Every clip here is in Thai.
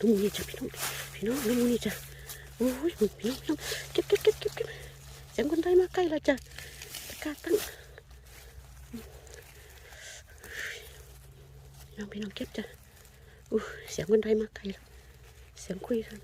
ดูนี่จ้ะพี่น้องพี่น้องดูนี่จ้ะโอ้ยพี่น้องพี่น้องเก็บเก็บเก็บเก็บเก็บเสียงคนไทยมาใกล้แล้วจ้ะตะกร้าตั้งพี่น้องพี่น้องเก็บจ้ะอู้เสียงคนไทยมาใกล้แล้วเสียงคุยกัน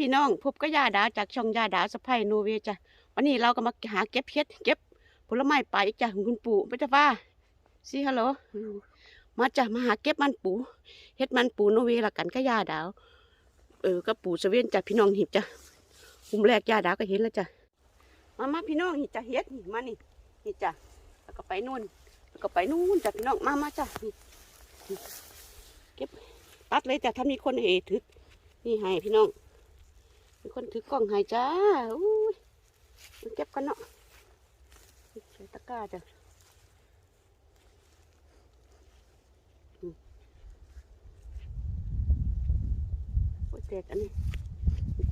พี่น้องพบกับยาดาจากช่องยาดาสะพายโนเวจ้ะวันนี้เราก็มาหาเก็บเห็ดเก็บผลไม้ป่าอีกจ้ะของคุณปู่ไม่จ้าว่าสิฮัลโหลมาจ้ะมาหาเก็บมันปูเห็ดมันปูโนเวละกันกับยาดาว เออกับปู่เสเวนจ้ะพี่น้องหิบจ้ะมุมแรกยาดาก็เห็นแล้วจ้ะมามาพี่น้องหิจ้ะเห็ดนี่มานี่นี่จ้ะแล้วก็ไปนู่นแล้วก็ไปนู่นจ้ะพี่น้องมามาจ้ะเก็บตัดเลยจ้ะถ้ามีคนเอถือนี่ให้พี่น้อง มีคนถือกล้องให้จ้าอุ้ยมาเก็บกันเนาะใส่ตะกร้าจ้ะโอ้ยแตกอันนี้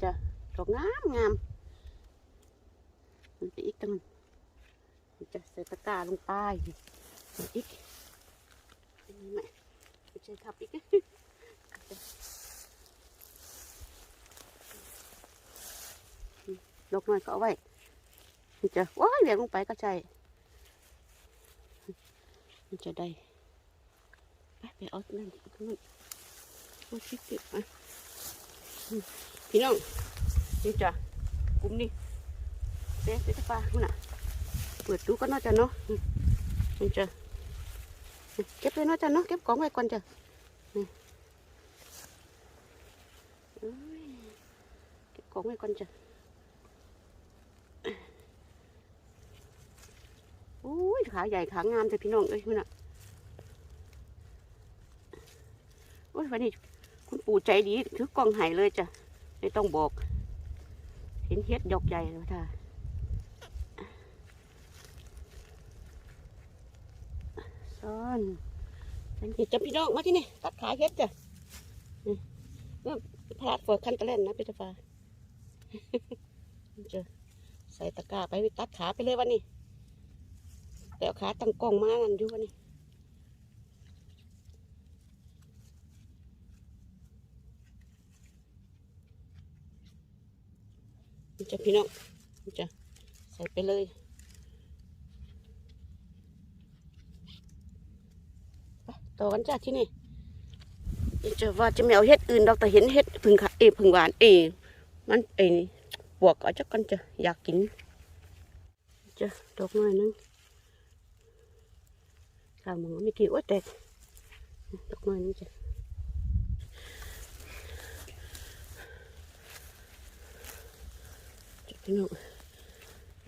จ้ะดอกงามงามมันไปอีกตั้งจ้ะใส่ตะกร้าลงไปอีกนี่แม่ไม่ใช่ทับอีก ดอกน้อยก็เอาไว้มันจะว้ายเหวี่ยงลงไปก็ใช่มันจะได้ไปไปเอานั่นเอานั่นเอาชิคกี้มาอืมพี่น้องนี่จ้ะกลุ่มนี้เจ๊เจ๊ปลาคุณน่ะเปิดดูก็น่าจะเนาะมันจะเก็บเลยเนาะจ้ะเนาะเก็บของไว้ก่อนจ้ะเก็บของไว้ก่อนจ้ะ อุ้ยขาใหญ่ขางามแต่พี่น้องเอ้ยคุณน่ะโอ้ยวันนี้คุณปู่ใจดีถือกล้องหายเลยจ้ะไม่ต้องบอก เห็นเฮ็ดดอกใหญ่เลยท่าซ่อนอันนี้จ้ะพี่น้องมาที่นี่ตัดขาเฮ็ดจ้ะนี่นี่พลาดฝนคันตะเล่นนะพี่ตาฟ้าจะใส่ตะกร้าไปตัดขาไปเลยวันนี้ แต่ขาตั้งกล้องมานั่นอยู่วะนี่จะพี่น้องจะใส่ไปเลยต่อกันจ้าที่นี่จะว่าจะไม่เอาเห็ดอื่นดอกแต่เห็นเห็ดพึ่งขาเอพึ่งหวานเอมันเอยบวกเอาจักกันจะอยากกินจะดอกหน่อยนึงข้าวหมูไม่กี่โอ้ยแตกดอกไม้นี่จ้ะจุดพี่น้อง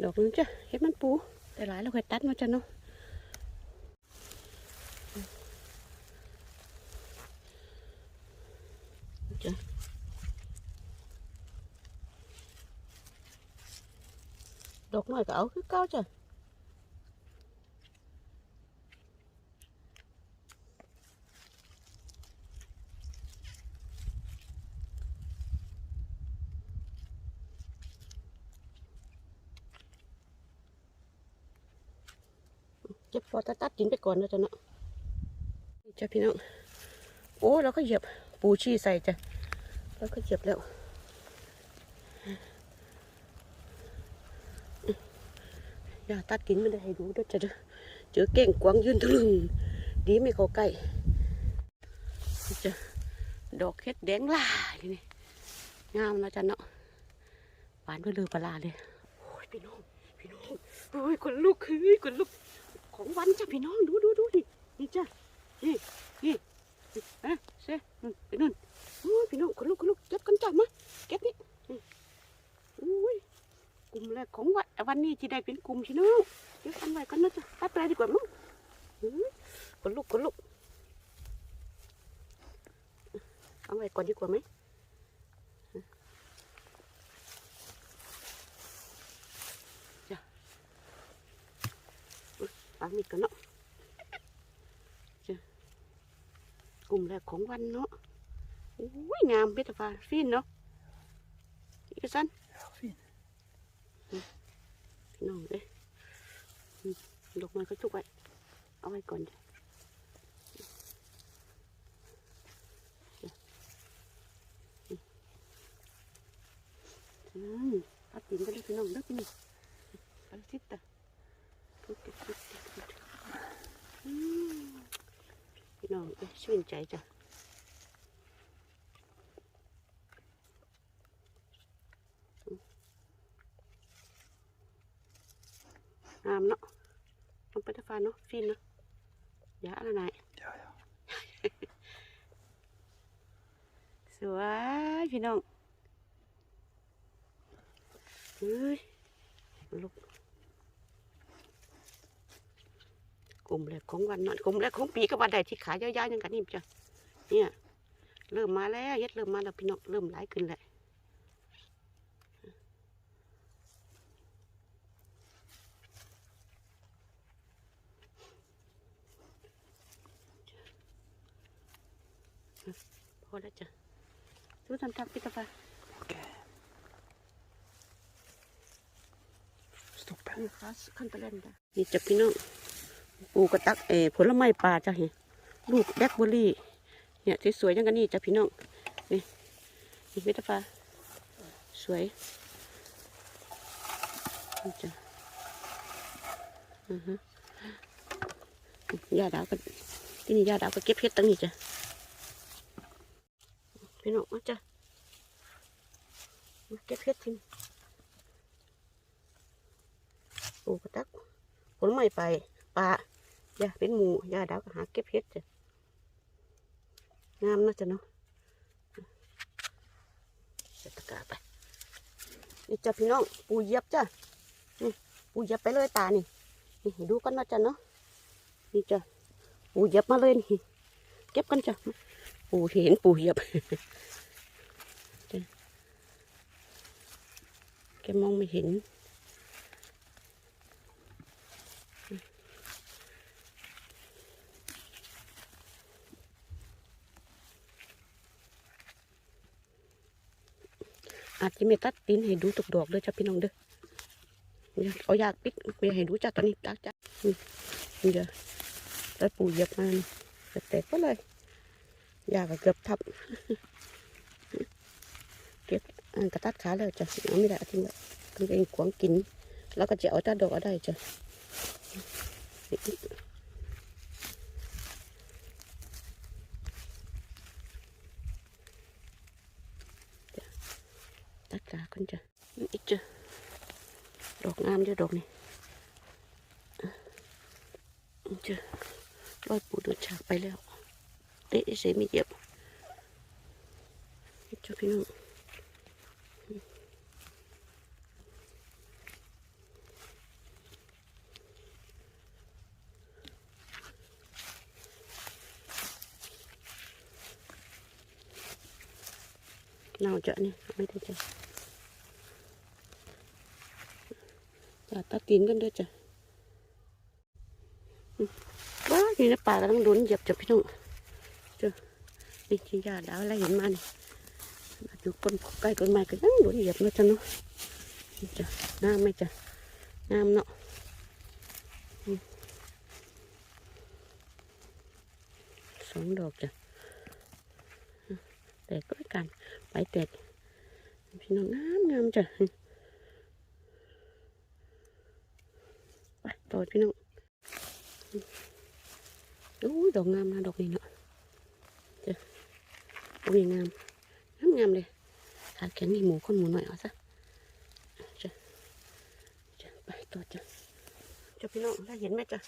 ดอกนึงจ้ะเห็ดมันปูแต่หลายเราเคยตัดมาจ้ เจ็บพอตัดตัดกินไปก่อนนะจ๊ะเนาะนี่จ้ะพี่น้อง โอ้เราก็เหยียบปูชีใส่จ้ะแล้วก็เหยียบแล้วอย่าตัดกินไม่ได้ให้ดูด้วยจ้ะเด้อเจอเก่งกวางยืนทะลึงดีไม่เข้าใกล้จ้ะดอกเห็ดแดงล่านี่นี่งามนะจ๊ะเนาะหวานไปเลยปลาร้าเลยโอ้ยพี่น้องพี่น้องโอ้ยคนลุกเฮ้ยคนลุก ของวันจ้ะพี่น้องดูดูดูนี่นี่จ้ะนี่นี่เอ๊ะเซ่นู่นไปนู่นโอ้ยพี่น้องคนลุกคนลุกเก็บกันจ้ะมาเก็บนี่นี่โอ้ยกลุ่มแรกของวันวันนี้ที่ได้เป็นกลุ่มพี่น้องเก็บกันไว้กันนะจ้ะตัดไปดีกว่ามั้งคนลุกคนลุกเอาไว้ก่อนดีกว่าไหม อุ๊ยปามีดกันเนาะจ้ะกลุ่มแรกของวันเนาะโอ้ยงามเพชรฟ้าฟินเนาะอีกสัน Ja, fin. พี่น้องเอ้ยอืมดอกไม้เขาจุกไว้เอาไว้ก่อนจ้ะอืมปัดตินไปเลยพี่น้องเด้อพี่น้องปัดทิศตะทุกทิศทุกทิศทุกทิศอืม พี่น้องเอ้ยชื่นใจจ้ะงามเนาะลงไปตะฟานเนาะฟินเนาะยาอะไรไหน Ja, ja. สวยพี่น้องเฮ้ยลุก กลุ่มแรกของวันเนาะกลุ่มแรกของปีก็วันใดที่ขายยาวๆอยังกันนี่จ้ะเนี่ย เริ่มมาแล้วเย็ดเริ่มมาแล้วพี่น้องเริ่มหลายขึ้นแหละพอแล้วจ้ะดูทำทำพี่กาแฟ Okej. Stopp. นี่ค่ะขั้นไปลูกระตักเอผลไม้ป่าจ้ะเห็นลูกแบล็คเบอร์รี่ เนี่ยสวยๆอย่างกันนี่จ้ะพี่น้อง นี่นี่เมตาฟ้าสวยนี่จ้ะอือฮึยาดาวก็ที่นี่ยาดาวก็เก็บเพชรตั้งนี่จ้ะพี่น้องมาจ้ะมาเก็บเพชรทิ้งปลูกกระตักผลไม้ไปปลา ย่าเป็นหมูย่าดาวก็หาเก็บเห็ดจ้ะงามนาะจ้ะเนาะใส่ตะกาไปนี่จ้ะพี่น้องปูเยียบจ้ะนี่ปูเยียบไปเลยตานี่นี่ดูกันนาะจ้ะเนาะนี่จ้ะปูเยียบมาเลยนี่เก็บกันจ้ะปูเห็นปูเยียบแกมองไม่เห็นาจจะไม่ตัดตีนให้ดูตุกดอกเด้อจ้ะพี่น้องเด้อเดี๋ยวเอายากปิดไปให้ดูจ้ะตอนนี้จ้ะจ้ะนี่นี่เด้อแล้วปูเหยียบมานี่แตกก็เลยยากเกือบทับเก็บกระตัดขาแล้วจ้ะเอาไม่ได้ทิ้งไว้คือเองขวางกิน แล้วก็จะเอาตัดดอกอาได้จ้ะ ตัดขากันจ้ะอีกจ้ะดอกงามจ้ะดอกนี่อะจ้ะร้อย ปูเดินฉากไปแล้วเตาตัดตีนกันด้วยจ้ะว้าอยู่ในป่ากำลังโดนเหยียบจ้ะพี่น้องจ้ะนี่ที่ยาดาวอะไรเห็นมานี่อยู่ก้นใกล้ก้นไม้ก็ยังโดนเหยียบนะจ้ะเนาะจ้ะงามไหมจ้ะงามเนาะสองดอกจ้ะอืมแตกก็กันไปแตกพี่น้องงามงามจ้ะ ปต่อพี่น้องโอ้ดอกงามนะดอกนี้เนาะจ้ะดอกนี้งามงามงามเลยขาแข็งนี่หมูคนหมูหน่อยเอาซะจ้ะจ้ะไปต่อจ้ะจ้ะพี่น้องได้เห็นไหมจ้ะ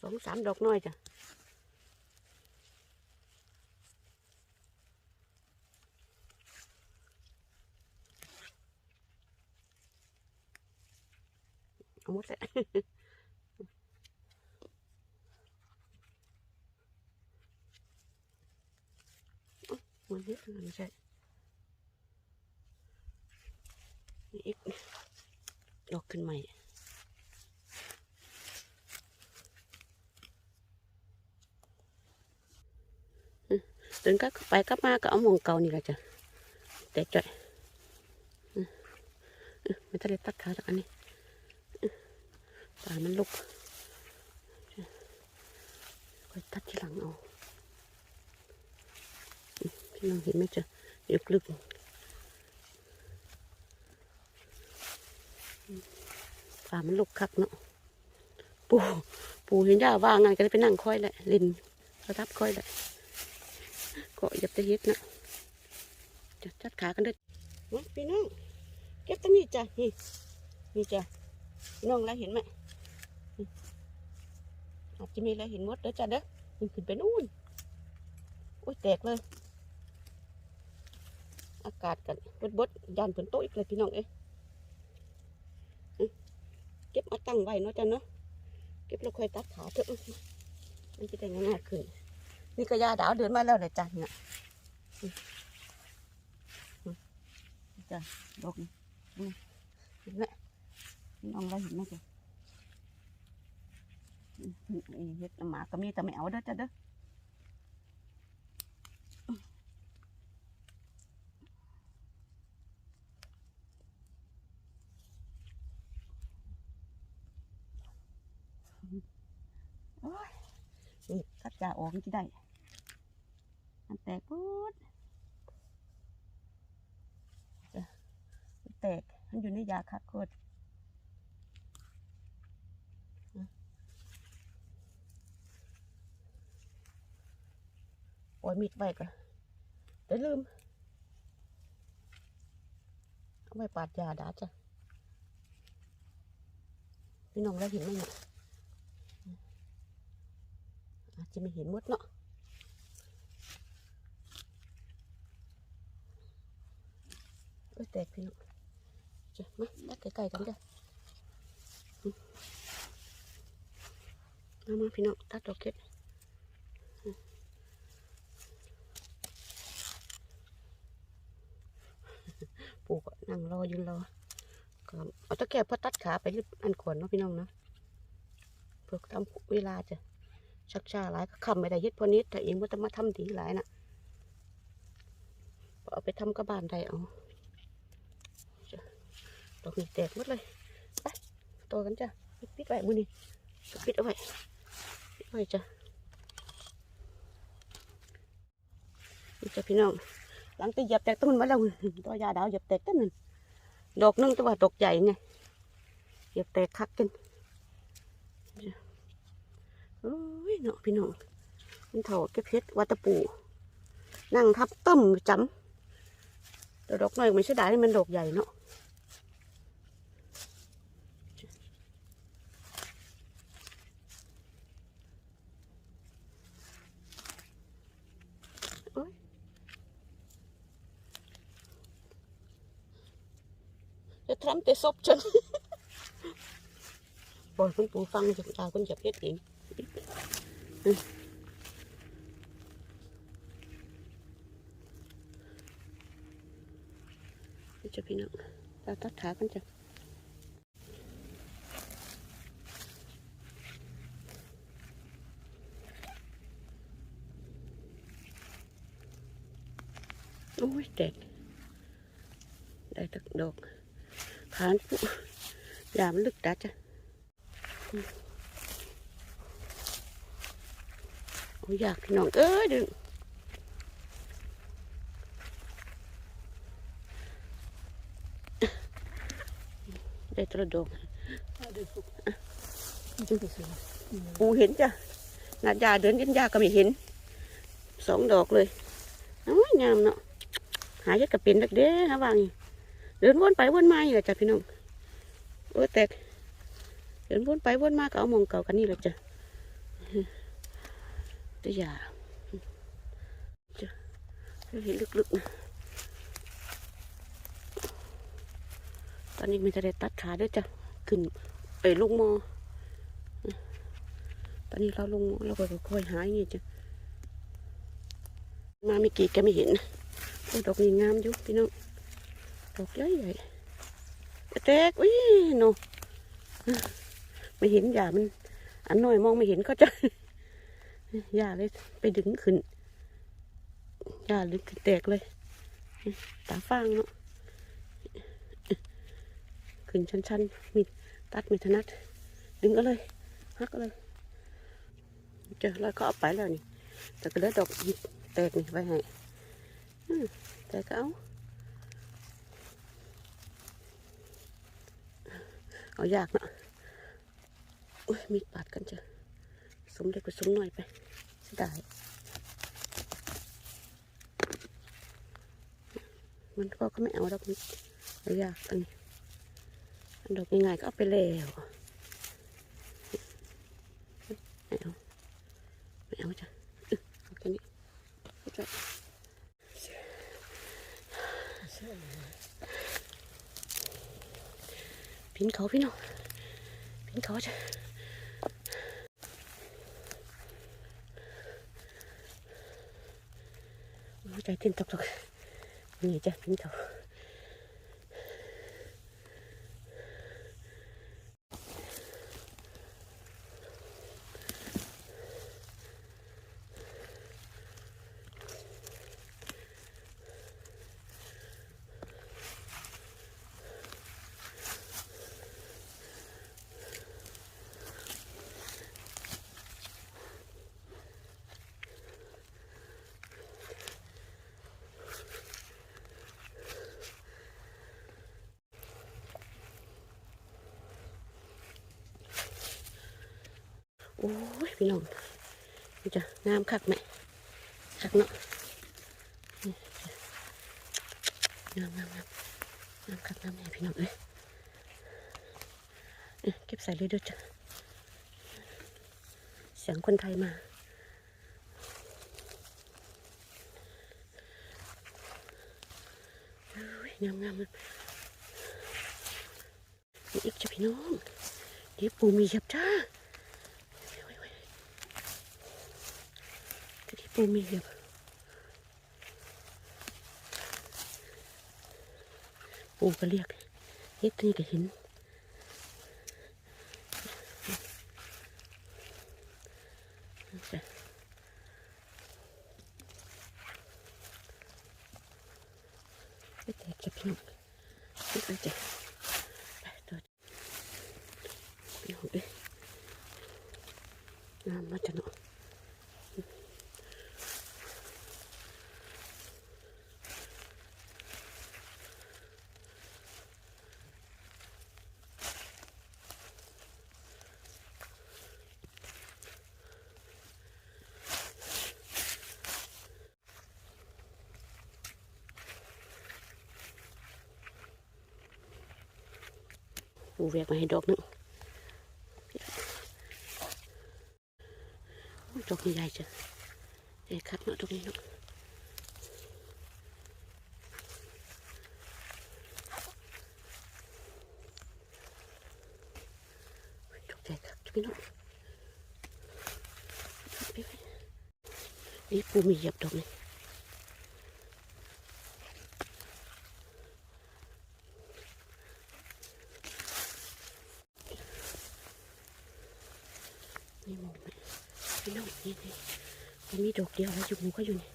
สองสามดอกน้อยจ้ะ เอาหมดเลยมันนิดนึงไม่ใช่อีกดอกขึ้นใหม่อืมเดินก็ไปกลับมาก็เอามองเก่านี่แหละจ้ะแต่จ่อยไม่ต้องได้ตัดขาจากอันนี้ ป่ามันลุกค่อยตัดที่หลังเอาพี่น้องเห็นไหมจ๊ะยู่ลึกป่ามันลุกคักเนาะปูปูเห็นย่าว่างไงก็เลยไปนั่งค่อยแหละลินกระดับค่อยแหละก็อย่าไปเฮ็ดนะจะจัดขากันเด้อพี่น้องเก็บตั้งนี้จ้ะนี่นี่จ้ะน้องแล้วเห็นไหม อาจจะมีอะไรเห็นหมดเด้อจ้ะเด้อมันขึ้นไปนู่นโอ้ยแตกเลย อากาศกันบดบดๆยานฝนตกอีกเลยพี่น้องเอ้ยเก็บมาตั้งไว้เนาะจ้ะเนาะเก็บแล้วค่อยตัดขาเถอะมันจะได้ง่ายขึ้น นี่ก็ยาดาวเดินมาแล้วเลยจ้ะเนี่ยจ้ะดอกนี่อื้อเห็นไหมพี่น้องเราเห็นไหมจ้ะ เฮ็ดหมาก็มีแต่ไม่เอาเด้อจ้ะเด้อโอ้ยนี่กัดยาออกที่ได้มันแตกปุ๊ดมันแตก มันอยู่ในยาคัดโค ปล่อยมีดไว้ก่อนเดี๋ยวลืม เอาไว้ปาดยาดาจ้ะ พี่น้องได้เห็นไหมเนี่ยอาจจะไม่เห็นหมดเนาะเอ้ยแตกพี่น้องจ้ะมาตัดไกลๆกันจ้ะอืมามาพี่น้องตัดดอกเก็ดอืมปู่ก็ นั่งรอยืนรอก็เอาตะแกรงพอตัดขาไปอันขวนเนาะพี่น้องเนาะเพื่อทำเวลาจะชักช้าหลายก็คำไม่ได้เฮ็ดพอนิดแต่เองว่าจะมาทำดีหลายน่ะเอาไปทำกับบ้านได้เอาจ้ะดอกนี้แตกหมดเลยไปตัวกันจ้ะปิดไว้มือนี่ปิดเอาไว้ปิดไว้จ้ะนี่จ้ะพี่น้องหลังตีหยียบแตกต้นมาแล้วตัวยาดาวหยียบแตกต้นนึง ดอกหนึงแตัวาดอกใหญ่ไงเก็บแตกคักกันโอ้ยเนาะพี่น้องมันเถาเก็บเพชรวัตปู นั่งทับต้มจำแต่ดอกน้อยไม่ใช่ได้มันดอกใหญ่เนาะโอ้ย จะทำแต่ศพฉันปล่อยคุณปู่ฟังจากตาคุณจะเพชรเองนี่จะพี่น้อ งเราตัดขากันอยแตกได้ตักดอกขานปุ๊ยามลึกดัดจ้ะอืมโอ้ยอยากพี่น้องเอ้ยดึงได้ตระดกปูเห็นจ้ะนาดยาเดินกันยาก็ไม่เห็น สองดอกเลยน้อยงามเนาะหายดกระเป็นดักเด้ฮะวางนี่ เดินวนไปวนมาอยู่จ้ะพี่น้องโอ้แตกเดินวนไปวนมาก็เอามองเก่ากันนี่แหละจ้ะตัวยาจ้ะเห็นลึกๆนะตอนนี้มันจะได้ตัดขาด้วยจ้ะขึ้นเอ้ยลงมอ ตอนนี้เราลงมอเราก็ค่อยหาอย่างงี้จ้ะมาไม่กี่แกไม่เห็นดอกนี้งามอยู่พี่น้อง ดอกใหญ่ใหญ่แตกอุ้ยโนไม่เห็นหญ้ามัน อันน้อยมองไม่เห็นก็จะหญ้าเลยไปดึงขึ้นหญ้าลึกขึ้นแตกเลย ตาฟางเนาะขึ้นชันๆมีดตัดมีถนัด ดึงก็เลยฮักก็เลยเจอแล้วก็เอาไปแล้วนี่แต่ก็เหลือดอกอีกแตกนี่ไว้ให้แต่ก็เอา เอายากเนาะอุ้ยมีปาดกันจ้ะสมเด็กก็สมหน่อยไปเสียดายมันก็ก็ไม่เอาดอกนี้เอายากอันนี้อันดอกง่ายๆก็เอาไปแล้ว ไม่เอาไม่เอาจ้ะอึเอาแค่นี้เข้าใจ พินเขาพี่น้องพินเขาจ้ะหัวใจเต้นตกๆนี่จ้ะพินเขา อ้ยพี่น้องมันจะงามคักไหมคักเนาะงามงามงามงามคักงามแม่พี่น้องเอ้ยเก็บใส่เลยเด้วยจ้ะเสียงคนไทยมางามงามงามอีกจะพี่น้องนี่ปูมียับจ้า ที่ปูมีแบบปูก็เรียกเฮ็ดนี่ก็เห็นจ้ะไปแตกจะพี่น้องไปจ้ะไปต่อพี่น้องเอ้ยน้ำมาจะเนาะ ปูแวกมาให้ดอกหนึงดอกใหญ่จ้ะใหญ่คักเนาะดอกนี้เนาะดอกใหญ่คักจ้ะพี่น้องไปไปนี่ปูมีเหยียบดอกนี้นี่มองไหมพี่น้องนี่นี่มันมี ดอกเดียวแล้วอยู่หมูก็อยู่นี่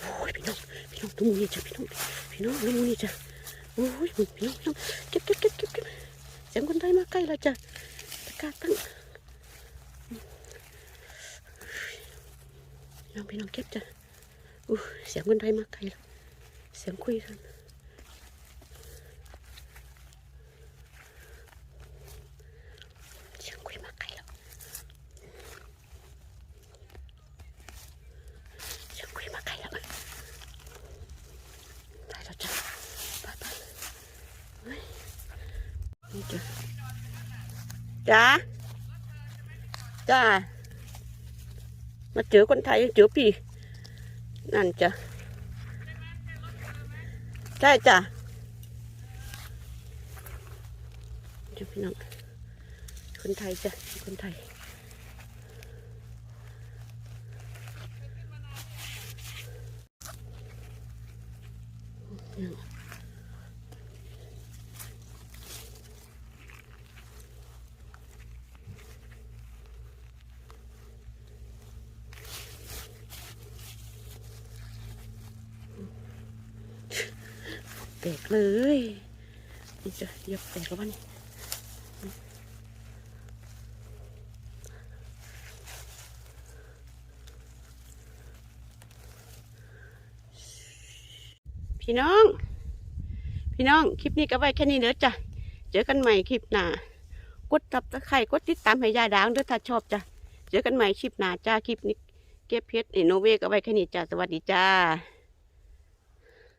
โอ้ยพี่น้องพี่น้องดูหมูนี่จ้ะพี่น้องพี่น้องดูหมูนี่จ้ะโอ้ยพี่น้องพี่น้องเก็บเก็บเก็บเก็บเก็บเสียงคนไทยมาใกล้แล้วจ้ะตะกร้าตั้ง น้อง พี่น้องเก็บจ้ะอู้เสียงคนไทยมากไกลแล้วเสียงคุยกันเสียงคุยมากไกลแล้วเสียงคุยมากไกลแล้วได้แล้วจ้ะไปไปนี่จ้ะจ้าจ้า มาเจอคนไทยเจอพี่นั่นจ้ะใช่จ้ะพี่น้องคนไทยจ้ะคนไทย ตกเลยนี่จะยับแตกแล้ววะนี่พี่น้อง พี่น้อง คลิปนี้ก็ไว้แค่นี้เด้อจ้ะ เจอกันใหม่คลิปหน้ากดตับตะไคร่กดติดตามให้ยายดาวด้วยถ้าชอบจ้ะ เจอกันใหม่คลิปหน้าจ้า คลิปนี้เก็บเพชรไอโนเวก็ไว้แค่นี้จ้าสวัสดีจ้า